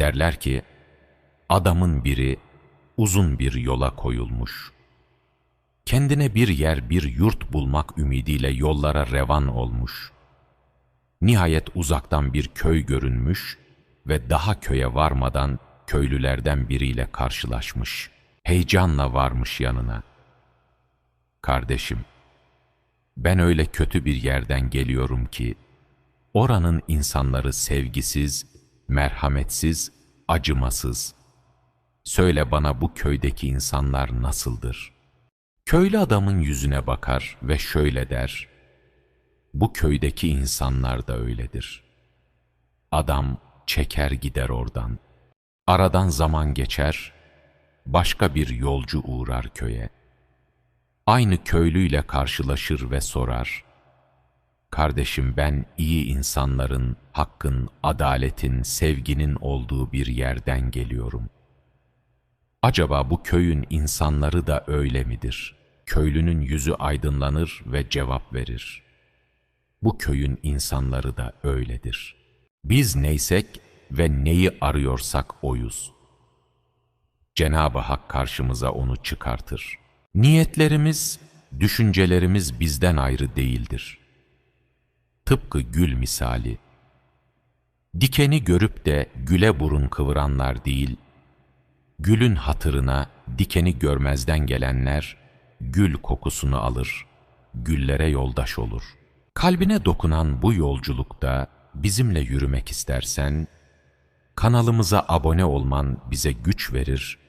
Derler ki, adamın biri uzun bir yola koyulmuş. Kendine bir yer, bir yurt bulmak ümidiyle yollara revan olmuş. Nihayet uzaktan bir köy görünmüş ve daha köye varmadan köylülerden biriyle karşılaşmış. Heyecanla varmış yanına. Kardeşim, ben öyle kötü bir yerden geliyorum ki, oranın insanları sevgisiz, merhametsiz, acımasız. Söyle bana bu köydeki insanlar nasıldır? Köylü adamın yüzüne bakar ve şöyle der, bu köydeki insanlar da öyledir. Adam çeker gider oradan. Aradan zaman geçer, başka bir yolcu uğrar köye. Aynı köylüyle karşılaşır ve sorar. Kardeşim ben iyi insanların, hakkın, adaletin, sevginin olduğu bir yerden geliyorum. Acaba bu köyün insanları da öyle midir? Köylünün yüzü aydınlanır ve cevap verir. Bu köyün insanları da öyledir. Biz neysek ve neyi arıyorsak oyuz. Cenab-ı Hak karşımıza onu çıkartır. Niyetlerimiz, düşüncelerimiz bizden ayrı değildir. Tıpkı gül misali. Dikeni görüp de güle burun kıvıranlar değil, gülün hatırına dikeni görmezden gelenler, gül kokusunu alır, güllere yoldaş olur. Kalbine dokunan bu yolculukta bizimle yürümek istersen, kanalımıza abone olman bize güç verir